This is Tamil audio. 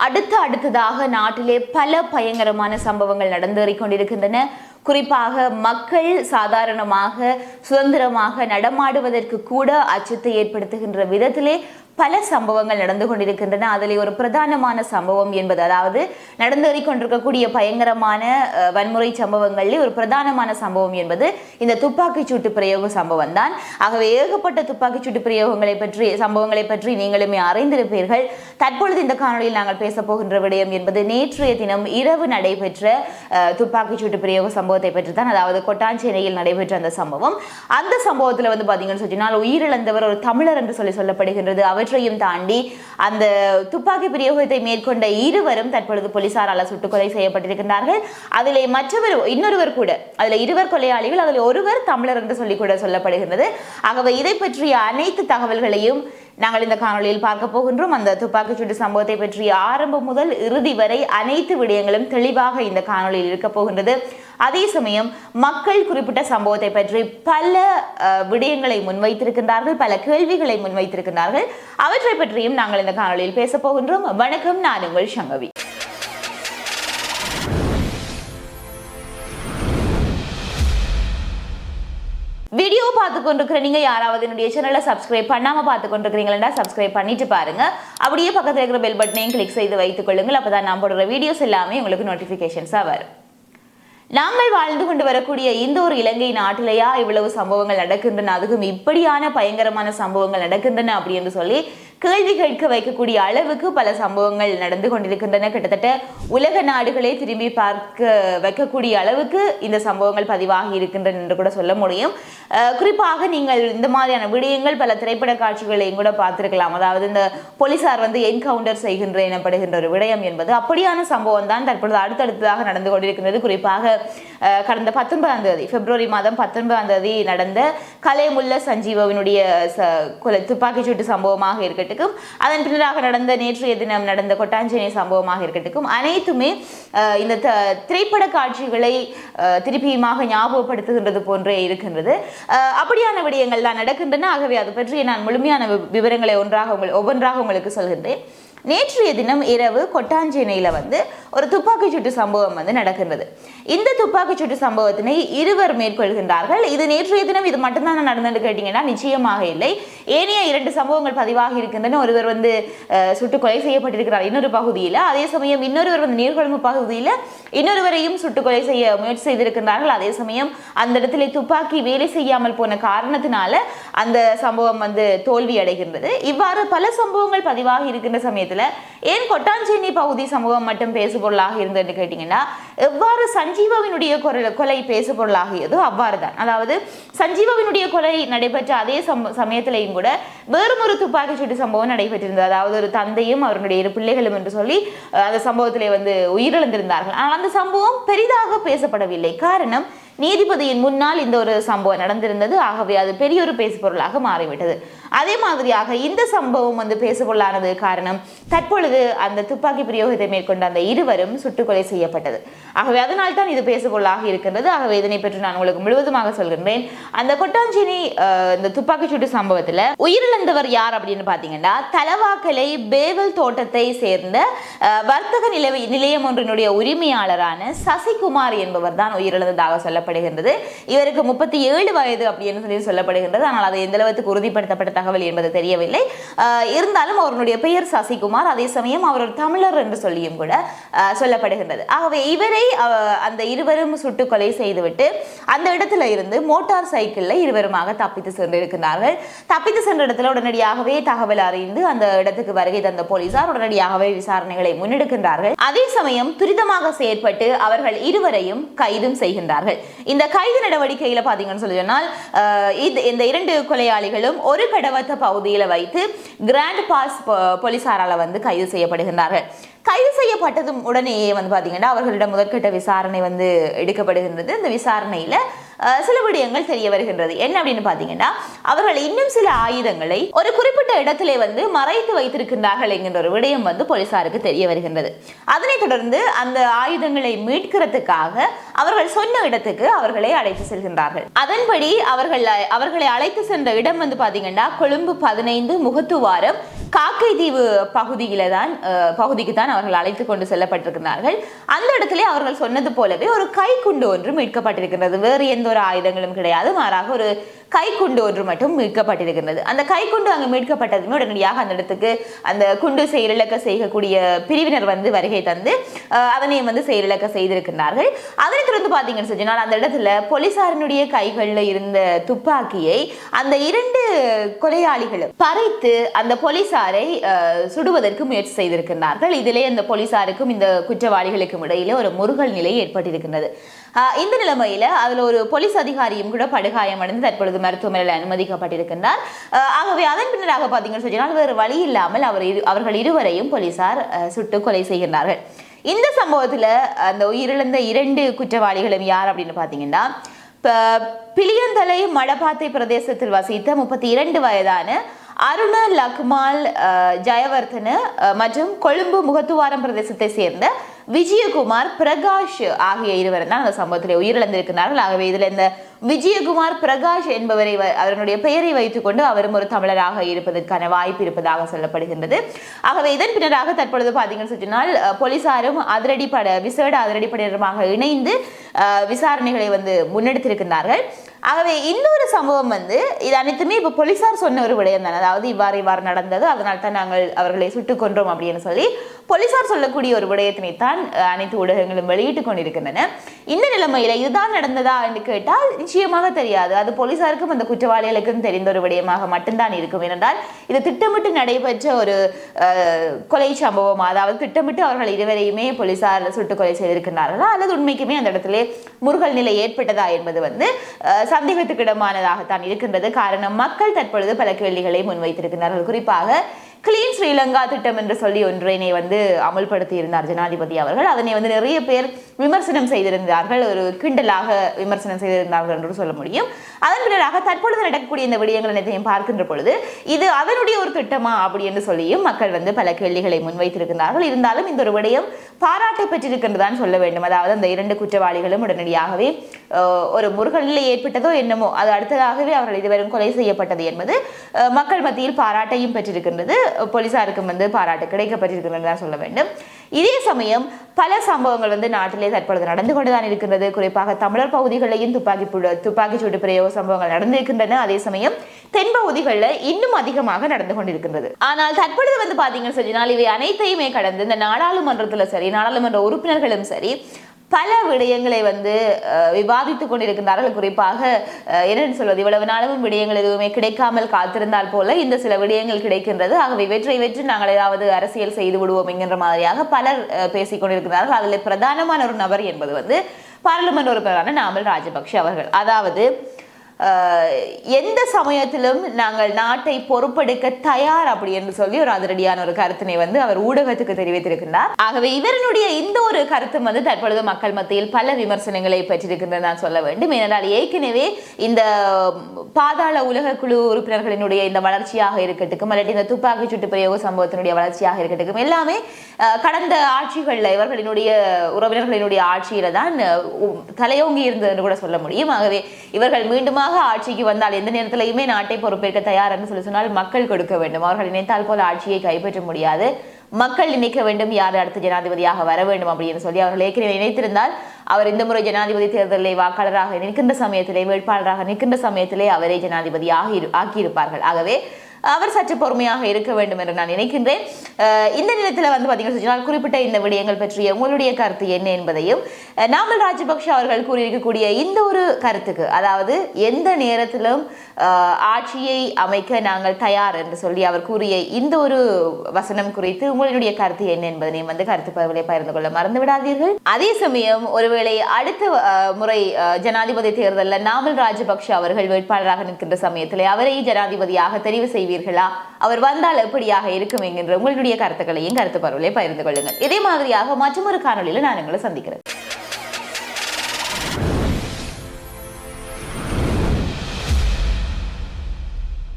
அடுத்து அடுத்ததாக நாட்டிலே பல பயங்கரமான சம்பவங்கள் நடந்தேறிக் கொண்டிருக்கின்றன குறிப்பாக மக்கள் சாதாரணமாக சுதந்திரமாக நடமாடுவதற்கு கூட அச்சத்தை ஏற்படுத்துகின்ற விதத்திலே பல சம்பவங்கள் நடந்து கொண்டிருக்கின்றன. அதில் ஒரு பிரதானமான சம்பவம் என்பது அதாவது நடந்தேறி கொண்டிருக்கக்கூடிய பயங்கரமான வன்முறை சம்பவங்களில் ஒரு பிரதானமான சம்பவம் என்பது இந்த துப்பாக்கிச்சூட்டு பிரயோக சம்பவம் தான் ஆகவே ஏகப்பட்ட துப்பாக்கிச் சூட்டு பிரயோகங்களை பற்றி சம்பவங்களை பற்றி நீங்களுமே அறிந்திருப்பீர்கள். தற்பொழுது இந்த காணொலியில் நாங்கள் பேச போகின்ற விடயம் என்பது நேற்றைய தினம் இரவு நடைபெற்ற துப்பாக்கிச்சூட்டு பிரயோக சம்பவத்தை பற்றி தான் அதாவது கொட்டாஞ்சேனையில் நடைபெற்ற அந்த சம்பவம். அந்த சம்பவத்தில் வந்து பார்த்தீங்கன்னு சொன்னால் உயிரிழந்தவர் ஒரு தமிழர் என்று சொல்லி சொல்லப்படுகின்றது. அவற்றையும் தாண்டி அந்த துப்பாக்கி பிரயோகத்தை மேற்கொண்ட இருவரும் தற்பொழுது போலீசாரால் சுட்டுக்கொலை செய்யப்பட்டிருக்கின்றார்கள். அதில் மற்றவர் இன்னொருவர் கூட அதில் இருவர் கொலையாளிகள் அதில் ஒருவர் தமிழர் என்று சொல்லி கூட சொல்லப்படுகின்றது. ஆகவே இதை பற்றிய அனைத்து தகவல்களையும் நாங்கள் இந்த காணொளியில் பார்க்க போகின்றோம். அந்த துப்பாக்கிச்சூடு சம்பவத்தை பற்றிய ஆரம்பம் முதல் இறுதி வரை அனைத்து விடயங்களும் தெளிவாக இந்த காணொளியில் இருக்க போகின்றது. அதே சமயம் மக்கள் குறிப்பிட்ட சம்பவத்தை பற்றி பல விடயங்களை முன்வைத்திருக்கின்றார்கள் பல கேள்விகளை முன்வைத்திருக்கின்றார்கள். அவற்றை பற்றியும் நாங்கள் இந்த காணொலியில் பேச போகின்றோம். வணக்கம் நான் உங்கள் சங்கவி. வீடியோ பார்த்து கொண்டிருக்கிற நீங்க யாராவது என்னுடைய சேனலை சப்ஸ்கிரைப் பண்ணாம பார்த்து கொண்டிருக்கிறீங்களா சப்ஸ்கிரைப் பண்ணிட்டு பாருங்க. அப்படியே பக்கத்தில் இருக்கிற பெல் பட்டனையும் கிளிக் செய்து வைத்துக் கொள்ளுங்கள். அப்பதான் நான் போடுற வீடியோஸ் எல்லாமே உங்களுக்கு நோட்டிபிகேஷன்ஸா வரும். நாங்கள் வாழ்ந்து கொண்டு வரக்கூடிய இந்த ஒரு இலங்கை நாட்டிலேயா இவ்வளவு சம்பவங்கள் நடக்கின்றன? அதுக்கும் இப்படியான பயங்கரமான சம்பவங்கள் நடக்கின்றன அப்படின்னு சொல்லி கேள்வி கேட்க வைக்கக்கூடிய அளவுக்கு பல சம்பவங்கள் நடந்து கொண்டிருக்கின்றன. கிட்டத்தட்ட உலக நாடுகளே திரும்பி பார்க்க வைக்கக்கூடிய அளவுக்கு இந்த சம்பவங்கள் பதிவாகி இருக்கின்றன என்று கூட சொல்ல முடியும். குறிப்பாக நீங்கள் இந்த மாதிரியான விடயங்கள் பல திரைப்பட காட்சிகளையும் கூட பார்த்துருக்கலாம். அதாவது இந்த போலீசார் வந்து என்கவுண்டர் செய்கின்ற எனப்படுகின்ற ஒரு விடயம் என்பது அப்படியான சம்பவம் தான் தற்பொழுது அடுத்தடுத்ததாக நடந்து கொண்டிருக்கிறது குறிப்பாக கடந்த பத்தொன்பதாம் தேதி பிப்ரவரி மாதம் பத்தொன்பதாம் தேதி நடந்த கலைமுல்ல சஞ்சீவவினுடைய ச- கொலை துப்பாக்கிச்சூட்டு சம்பவமாக இருக்கட்டும் அதன் பின்னராக நடந்த நேற்றைய தினம் நடந்த கொட்டாஞ்சேனை சம்பவமாக இருக்கட்டும் அனைத்துமே இந்த த- திரைப்பட காட்சிகளை திருப்பியுமாக ஞாபகப்படுத்துகின்றது போன்றே இருக்கின்றது. அப்படியான விடயங்கள் தான் நடக்கின்றன. ஆகவே அது பற்றி நான் முழுமையான வி- விவரங்களை ஒன்றாக உங்கள் ஒவ்வொன்றாக உங்களுக்கு சொல்கின்றேன். நேற்றைய தினம் இரவு கொட்டாஞ்சேனையில் வந்து ஒரு துப்பாக்கிச் சூட்டு சம்பவம் வந்து நடக்கின்றது. இந்த துப்பாக்கிச் சூட்டு சம்பவத்தினை இருவர் மேற்கொள்கின்றார்கள். இது நேற்றைய தினம் இது மட்டும்தான் நடந்தது கேட்டீங்கன்னா நிச்சயமாக இல்லை. ஏனைய இரண்டு சம்பவங்கள் பதிவாக இருக்கின்றன. ஒருவர் வந்து சுட்டு கொலை செய்யப்பட்டிருக்கிறார் இன்னொரு பகுதியில். அதே சமயம் இன்னொருவர் வந்து நீர்கொழும்பு பகுதியில் இன்னொருவரையும் சுட்டு கொலை செய்ய முயற்சி செய்திருக்கின்றார்கள். அதே சமயம் அந்த இடத்துல துப்பாக்கி வேலை செய்யாமல் போன காரணத்தினால அந்த சம்பவம் வந்து தோல்வி அடைகின்றது. இவ்வாறு பல சம்பவங்கள் பதிவாகி இருக்கின்ற சமயத்தில் ஏன் கொட்டாஞ்சேனி பகுதி சம்பவம் மட்டும் பேசுபொருளாக இருந்ததுன்னு கேட்டிங்கன்னா எவ்வாறு சஞ்சீவவினுடைய கொலை கொலை பேசுபொருளாகியதோ அவ்வாறு தான் அதாவது சஞ்சீவவினுடைய கொலை நடைபெற்ற அதே சம்ப சமயத்திலையும் கூட வேறும் ஒரு துப்பாக்கிச் சூட்டு சம்பவம் நடைபெற்றிருந்தது. அதாவது ஒரு தந்தையும் அவருடைய இரு பிள்ளைகளும் என்று சொல்லி அந்த சம்பவத்திலே வந்து உயிரிழந்திருந்தார்கள். ஆனால் அந்த சம்பவம் பெரிதாக பேசப்படவில்லை. காரணம் நீதிபதியின் முன்னால் இந்த ஒரு சம்பவம் நடந்திருந்தது. ஆகவே அது பெரிய ஒரு பேசுபொருளாக மாறிவிட்டது. அதே மாதிரியாக இந்த சம்பவம் வந்து பேசுபொருளானது காரணம் தற்பொழுது அந்த துப்பாக்கி பிரயோகத்தை மேற்கொண்ட அந்த இருவரும் சுட்டுக்கொலை செய்யப்பட்டது. ஆகவே அதனால் தான் இது பேசுபொருளாக இருக்கின்றது. ஆகவே இதனை பற்றி நான் உங்களுக்கு முழுவதுமாக சொல்கின்றேன். அந்த கொட்டாஞ்சேரி இந்த துப்பாக்கி சூட்டு சம்பவத்தில் உயிரிழந்தவர் யார் அப்படின்னு பார்த்தீங்கன்னா தலவாக்கலை பேவல் தோட்டத்தை சேர்ந்த வர்த்தக நிலை நிலையம் ஒன்றினுடைய உரிமையாளரான சசிகுமார் என்பவர் தான் உயிரிழந்ததாக சொல்லப்படுகின்றது. இவருக்கு முப்பத்தி ஏழு வயது அப்படின்னு சொல்லி சொல்லப்படுகின்றது. ஆனால் அது எந்த அளவுக்கு உறுதிப்படுத்தப்பட்ட தகவல் என்பது தெரியவில்லை. இருந்தாலும் அவருடைய பெயர் சசிகுமார் அதே சமயம் அவர் ஒரு தமிழர் என்று சொல்லியும் கூட சொல்லப்படுகின்றது. ஆகவே இவரை அந்த இருவரும் சுட்டு கொலை செய்துவிட்டு அந்த இடத்துல இருந்து மோட்டார் சைக்கிளில் இருவருமாக தப்பித்து சென்றிருக்கிறார்கள் தப்பித்து சென்ற இடத்துல உடனடியாகவே தகவல் அறிந்து அந்த இடத்துக்கு வருகை தந்த போலீசார் உடனடியாகவே விசாரணைகளை முன்னெடுக்கின்றார்கள். அதே சமயம் துரிதமாக செயற்பட்டு அவர்கள் இருவரையும் கைதும் செய்கின்றார்கள். இந்த கைது நடவடிக்கையில் பார்த்தீங்கன்னு சொல்லி சொன்னால் இந்த இரண்டு கொலையாளிகளும் ஒரு கடை கடவத்த பகுதியில் வைத்து கிராண்ட் பாஸ் போலீசாரால் வந்து கைது செய்யப்படுகின்றார்கள். கைது செய்யப்பட்டதும் உடனேயே வந்து பார்த்தீங்கன்னா அவர்களிடம் முதற்கட்ட விசாரணை வந்து எடுக்கப்படுகின்றது. இந்த விசாரணையில சில விடயங்கள் தெரிய வருகின்றது. என்ன அப்படின்னு பார்த்தீங்கன்னா அவர்கள் இன்னும் சில ஆயுதங்களை ஒரு குறிப்பிட்ட இடத்திலே வந்து மறைத்து வைத்திருக்கின்றார்கள் என்கின்ற ஒரு விடயம் வந்து போலீசாருக்கு தெரிய வருகின்றது. அதனைத் தொடர்ந்து அந்த ஆயுதங்களை மீட்கிறதுக்காக அவர்கள் சொன்ன இடத்துக்கு அவர்களை அழைத்து செல்கின்றார்கள். அதன்படி அவர்கள் அவர்களை அழைத்து சென்ற இடம் வந்து பார்த்தீங்கன்னா கொழும்பு பதினைந்து முகத்துவாரம் காக்கை தீவு பகுதியில தான் பகுதிக்கு தான் அவர்கள் அழைத்து கொண்டு செல்லப்பட்டிருக்கிறார்கள். அந்த இடத்துல அவர்கள் சொன்னது போலவே ஒரு கைக்குண்டு ஒன்று மீட்கப்பட்டிருக்கிறது. வேறு எந்த ஒரு ஆயுதங்களும் கிடையாது. மாறாக ஒரு கைக்குண்டு ஒன்று மட்டும் மீட்கப்பட்டிருக்கிறது அந்த கைக்குண்டு அங்கு மீட்கப்பட்டதுமே உடனடியாக அந்த இடத்துக்கு அந்த குண்டு செயலிழக்க செய்யக்கூடிய பிரிவினர் வந்து வருகை தந்து அஹ், அதனையும் வந்து செயலிழக்க செய்திருக்கிறார்கள் அதனை தொடர்ந்து பார்த்தீங்கன்னு சொன்னால் அந்த இடத்துல போலீசாரினுடைய கைகளில் இருந்த துப்பாக்கியை அந்த இரண்டு கொலையாளிகளும் பறைத்து அந்த போலீசாரை சுடுவதற்கு முயற்சி செய்திருக்கிறார்கள் இதிலே அந்த போலீசாருக்கும் இந்த குற்றவாளிகளுக்கும் இடையிலே ஒரு முருகல் நிலை ஏற்பட்டிருக்கின்றது. இந்த நிலைமையில அதுல ஒரு போலீஸ் அதிகாரியும் கூட படுகாயமடைந்து தற்பொழுது மருத்துவமனையில் அனுமதிக்கப்பட்டிருக்கின்றார். ஆகவே அதன் பின்னராக பார்த்தீங்கன்னு சொன்னால் வேறு வழி இல்லாமல் அவர் இரு- அவர்கள் இருவரையும் போலீசார் சுட்டு கொலை செய்கின்றார்கள். இந்த சம்பவத்துல அந்த உயிரிழந்த இரண்டு குற்றவாளிகளும் யார் அப்படின்னு பார்த்தீங்கன்னா பிளியந்தலை மடபாத்தை பிரதேசத்தில் வசித்த முப்பத்தி இரண்டு வயதான அருண லக்மால் அஹ், ஜெயவர்தன மற்றும் கொழும்பு முகத்துவாரம் பிரதேசத்தை சேர்ந்த விஜயகுமார் பிரகாஷ் ஆகிய இருவர் தான் அந்த சம்பவத்தில் உயிரிழந்திருக்கிறார்கள். ஆகவே இதில் இந்த விஜயகுமார் பிரகாஷ் என்பவரை வ- அவருடைய பெயரை வைத்துக்கொண்டு அவரும் ஒரு தமிழராக இருப்பதற்கான வாய்ப்பு இருப்பதாக சொல்லப்படுகின்றது. ஆகவே இதன் பின்னராக தற்பொழுது பார்த்தீங்கன்னு சொன்னால் போலீசாரும் அதிரடிப்பட விசேட அதிரடிப்படையினருமாக இணைந்து விசாரணைகளை வந்து முன்னெடுத்திருக்கிறார்கள் ஆகவே இன்னொரு சம்பவம் வந்து இது அனைத்துமே இப்போ போலீசார் சொன்ன ஒரு விடயம் தான். அதாவது இவ்வாறு இவ்வாறு நடந்தது அதனால் தான் நாங்கள் அவர்களை சுட்டுக் கொன்றோம் அப்படின்னு சொல்லி போலீசார் சொல்லக்கூடிய ஒரு விடயத்தினை தான் அனைத்து ஊடகங்களும் வெளியிட்டுக் கொண்டிருக்கின்றன. இந்த நிலைமையில இதுதான் நடந்ததா என்று கேட்டால் நிச்சயமாக தெரியாது. அது போலீசாருக்கும் அந்த குற்றவாளிகளுக்கும் தெரிந்த ஒரு விடயமாக மட்டும்தான் இருக்கும். ஏனென்றால் இது திட்டமிட்டு நடைபெற்ற ஒரு கொலை சம்பவம்? அதாவது திட்டமிட்டு அவர்கள் இருவரையுமே போலீசார் சுட்டுக் கொலை செய்திருக்கிறார்களா அல்லது உண்மைக்குமே அந்த இடத்திலே முருகல் நிலை ஏற்பட்டதா என்பது வந்து சந்தேகத்துக்கிடமானதாகத்தான் இருக்கின்றது. காரணம் மக்கள் தற்பொழுது பல கேள்விகளை முன்வைத்திருக்கிறார்கள் குறிப்பாக கிளீன் ஸ்ரீலங்கா திட்டம் என்று சொல்லி ஒன்றினை வந்து அமல்படுத்தி இருந்தார் ஜனாதிபதி அவர்கள். அதனை வந்து நிறைய பேர் விமர்சனம் செய்திருந்தார்கள். ஒரு கிண்டலாக விமர்சனம் செய்திருந்தார்கள் என்று சொல்ல முடியும். அதன் பின்னராக தற்பொழுது நடக்கக்கூடிய இந்த விடயங்கள் அனைத்தையும் பார்க்கின்ற பொழுது இது அதனுடைய ஒரு திட்டமா அப்படி என்று சொல்லியும் மக்கள் வந்து பல கேள்விகளை முன்வைத்திருக்கிறார்கள். இருந்தாலும் இந்த ஒரு விடயம் பாராட்டை பெற்றிருக்கின்றதான் சொல்ல வேண்டும். அதாவது அந்த இரண்டு குற்றவாளிகளும் உடனடியாகவே ஒரு முருகனில் ஏற்பட்டதோ என்னமோ அது அடுத்ததாகவே அவர்கள் இதுவரும் கொலை செய்யப்பட்டது என்பது மக்கள் மத்தியில் பாராட்டையும் பெற்றிருக்கின்றது. போலீசாருக்கும் வந்து பாராட்டு கிடைக்கப்பட்டிருக்கிறது தான் சொல்ல வேண்டும். இதே சமயம் பல சம்பவங்கள் வந்து நாட்டிலே தற்பொழுது நடந்து கொண்டுதான் இருக்கின்றது. குறிப்பாக தமிழர் பகுதிகளிலையும் துப்பாக்கி துப்பாக்கி துப்பாக்கிச் சூடு பிரயோக சம்பவங்கள் நடந்திருக்கின்றன. அதே சமயம் தென் பகுதிகளில் இன்னும் அதிகமாக நடந்து கொண்டிருக்கின்றது. ஆனால் தற்பொழுது வந்து பாத்தீங்கன்னு சொன்னால் இவை அனைத்தையுமே கடந்து இந்த நாடாளுமன்றத்தில் சரி நாடாளுமன்ற உறுப்பினர்களும் சரி பல விடயங்களை வந்து விவாதித்துக் கொண்டிருக்கின்றார்கள். குறிப்பாக என்னென்னு சொல்வது இவ்வளவு நாளும் விடயங்கள் எதுவுமே கிடைக்காமல் காத்திருந்தால் போல இந்த சில விடயங்கள் கிடைக்கின்றது. ஆகவே வெற்றி வெற்றி நாங்கள் ஏதாவது அரசியல் செய்து விடுவோம் என்கின்ற மாதிரியாக பலர் அஹ், பேசிக் கொண்டிருக்கிறார்கள். அதில் பிரதானமான ஒரு நபர் என்பது வந்து பாராளுமன்ற உறுப்பினரான நாமல் ராஜபக்ஷ அவர்கள். அதாவது எந்த சமயத்திலும் நாங்கள் நாட்டை பொறுப்பெடுக்க தயார் அப்படி என்று சொல்லி ஒரு அதிரடியான ஒரு கருத்தினை வந்து அவர் ஊடகத்துக்கு தெரிவித்திருக்கின்றார். ஆகவே இவருடைய இந்த ஒரு கருத்தும் வந்து தற்பொழுது மக்கள் மத்தியில் பல விமர்சனங்களை பெற்றிருக்கின்றன நான் சொல்ல வேண்டும். ஏனென்றால் ஏற்கனவே இந்த பாதாள உலக குழு உறுப்பினர்களினுடைய இந்த வளர்ச்சியாக இருக்கட்டும் அல்லது இந்த துப்பாக்கி சுட்டு பிரயோக சம்பவத்தினுடைய வளர்ச்சியாக இருக்கட்டும் எல்லாமே கடந்த ஆட்சிகளில் இவர்களினுடைய உறவினர்களினுடைய ஆட்சியில தான் தலையோங்கி இருந்தது என்று கூட சொல்ல முடியும். ஆகவே இவர்கள் மீண்டுமாக ஆட்சிக்கு வந்தால் எந்த நேரத்திலையுமே நாட்டை பொறுப்பேற்க தயார் என்று சொல்லி சொன்னால் மக்கள் கொடுக்க வேண்டும். அவர்கள் நினைத்தால் போல ஆட்சியை கைப்பற்ற முடியாது. மக்கள் நினைக்க வேண்டும் யார் அடுத்த ஜனாதிபதியாக வர வேண்டும் அப்படின்னு சொல்லி அவர்கள் ஏற்கனவே நினைத்திருந்தால் அவர் இந்த முறை ஜனாதிபதி தேர்தலில் வாக்காளராக நிற்கின்ற சமயத்திலே வேட்பாளராக நிற்கின்ற சமயத்திலே அவரை ஜனாதிபதி ஆகி ஆக்கியிருப்பார்கள். ஆகவே அவர் சற்று பொறுமையாக இருக்க வேண்டும் என்று நான் நினைக்கின்றேன். இந்த நிலத்தில் வந்து பார்த்தீங்கன்னா குறிப்பிட்ட இந்த விடயங்கள் பற்றிய உங்களுடைய கருத்து என்ன என்பதையும் நாமல் ராஜபக்ஷ அவர்கள் கூறியிருக்கக்கூடிய இந்த ஒரு கருத்துக்கு அதாவது எந்த நேரத்திலும் ஆட்சியை அமைக்க நாங்கள் தயார் என்று சொல்லி அவர் கூறிய இந்த ஒரு வசனம் குறித்து உங்களுடைய கருத்து என்ன என்பதனையும் வந்து கருத்து பகிர்வுகளை பகிர்ந்து கொள்ள மறந்து விடாதீர்கள். அதே சமயம் ஒருவேளை அடுத்த முறை அஹ், ஜனாதிபதி தேர்தலில் நாமல் ராஜபக்ஷ அவர்கள் வேட்பாளராக நிற்கின்ற சமயத்திலே அவரை ஜனாதிபதியாக தெரிவு செய்வீர்களா? அவர் வந்தால் எப்படியாக இருக்கும் என்கின்ற உங்களுடைய கருத்துக்களையும் கருத்து பரவலையும் பகிர்ந்து கொள்ளுங்கள். இதே மாதிரியாக மற்றொரு காணொளியில் நான் உங்களை சந்திக்கிறேன்.